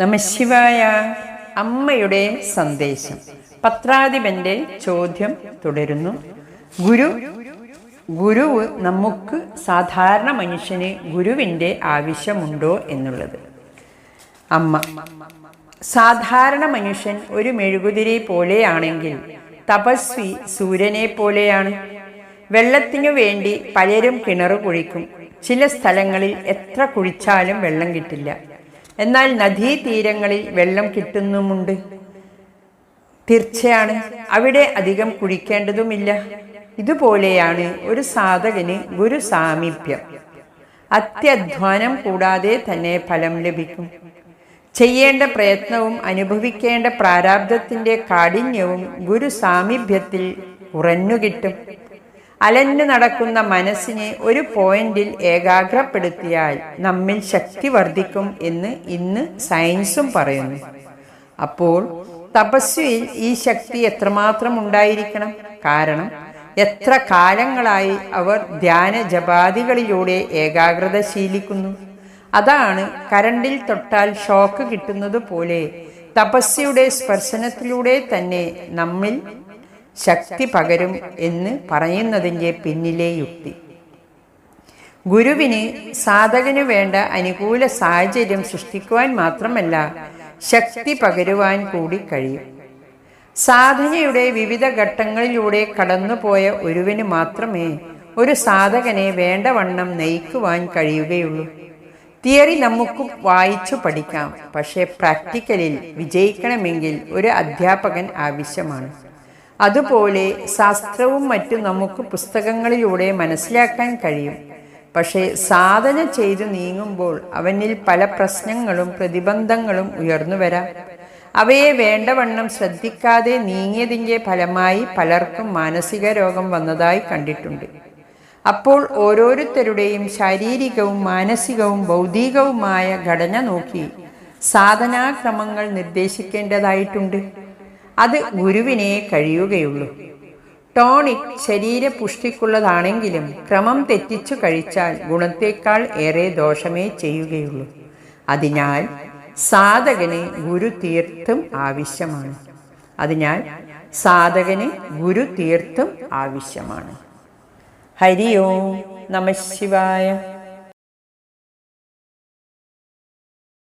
നമശിവായ അമ്മയുടെ സന്ദേശം. പത്രാധിപന്റെ ചോദ്യം തുടരുന്നു. ഗുരു ഗുരു നമുക്ക് സാധാരണ മനുഷ്യന് ഗുരുവിന്റെ ആവശ്യമുണ്ടോ എന്നുള്ളത്. അമ്മ സാധാരണ മനുഷ്യൻ ഒരു മെഴുകുതിരി പോലെയാണെങ്കിൽ തപസ്വി സൂര്യനെ പോലെയാണ്. വെള്ളത്തിനു വേണ്ടി പലരും കിണർ കുഴിക്കും. ചില സ്ഥലങ്ങളിൽ എത്ര കുഴിച്ചാലും വെള്ളം കിട്ടില്ല. എന്നാൽ നദീതീരങ്ങളിൽ വെള്ളം കിട്ടുന്നുമുണ്ട്. തീർച്ചയാണ് അവിടെ അധികം കുഴിക്കേണ്ടതുമില്ല. ഇതുപോലെയാണ് ഒരു സാധകന് ഗുരു സാമീപ്യം. അത്യധ്വാനം കൂടാതെ തന്നെ ഫലം ലഭിക്കും. ചെയ്യേണ്ട പ്രയത്നവും അനുഭവിക്കേണ്ട പ്രാരാബ്ധത്തിന്റെ കാഠിന്യവും ഗുരു സാമീപ്യത്തിൽ കുറഞ്ഞു കിട്ടും അലഞ്ഞു നടക്കുന്ന മനസ്സിനെ ഒരു പോയിന്റിൽ ഏകാഗ്രപ്പെടുത്തിയാൽ നമ്മിൽ ശക്തി വർദ്ധിക്കും എന്ന് ഇന്ന് സയൻസും പറയുന്നു. അപ്പോൾ തപസ്വിയിൽ ഈ ശക്തി എത്രമാത്രം ഉണ്ടായിരിക്കണം? കാരണം എത്ര കാലങ്ങളായി അവർ ധ്യാന ജപാദികളിലൂടെ ഏകാഗ്രത ശീലിക്കുന്നു. അതാണ് കരണ്ടിൽ തൊട്ടാൽ ഷോക്ക് കിട്ടുന്നത് പോലെ തപസ്യയുടെ സ്പർശനത്തിലൂടെ തന്നെ നമ്മിൽ ശക്തി പകരും എന്ന് പറയുന്നതിന്റെ പിന്നിലെ യുക്തി. ഗുരുവിന് സാധകനു വേണ്ട അനുകൂല സാഹചര്യം സൃഷ്ടിക്കുവാൻ മാത്രമല്ല ശക്തി പകരുവാൻ കൂടി കഴിയും. സാധനയുടെ വിവിധ ഘട്ടങ്ങളിലൂടെ കടന്നുപോയ ഒരുവന് മാത്രമേ ഒരു സാധകനെ വേണ്ടവണ്ണം നയിക്കുവാൻ കഴിയുകയുള്ളൂ. തിയറി നമുക്ക് വായിച്ചു പഠിക്കാം. പക്ഷേ പ്രാക്ടിക്കലിൽ വിജയിക്കണമെങ്കിൽ ഒരു അധ്യാപകൻ ആവശ്യമാണ്. അതുപോലെ ശാസ്ത്രവും മറ്റും നമുക്ക് പുസ്തകങ്ങളിലൂടെ മനസ്സിലാക്കാൻ കഴിയും. പക്ഷേ സാധന ചെയ്തു നീങ്ങുമ്പോൾ അവനിൽ പല പ്രശ്നങ്ങളും പ്രതിബന്ധങ്ങളും ഉയർന്നു വരാം. അവയെ വേണ്ടവണ്ണം ശ്രദ്ധിക്കാതെ നീങ്ങിയതിന്റെ ഫലമായി പലർക്കും മാനസിക രോഗം വന്നതായി കണ്ടിട്ടുണ്ട്. അപ്പോൾ ഓരോരുത്തരുടെയും ശാരീരികവും മാനസികവും ഭൗതികവുമായ ഘടന നോക്കി സാധനാക്രമങ്ങൾ നിർദ്ദേശിക്കേണ്ടതായിട്ടുണ്ട്. അത് ഗുരുവിനെ കഴിയുകയുള്ളൂ. ടോണിക് ശരീരപുഷ്ടിക്കുള്ളതാണെങ്കിലും ക്രമം തെറ്റിച്ചു കഴിച്ചാൽ ഗുണത്തേക്കാൾ ഏറെ ദോഷമേ ചെയ്യുകയുള്ളൂ. അതിനാൽ സാധകന് ഗുരു തീർത്തും ആവശ്യമാണ്. അതിനാൽ സാധകന് ഗുരു തീർത്തും ആവശ്യമാണ്. ഹരിയോ ഓം നമ ശിവായ.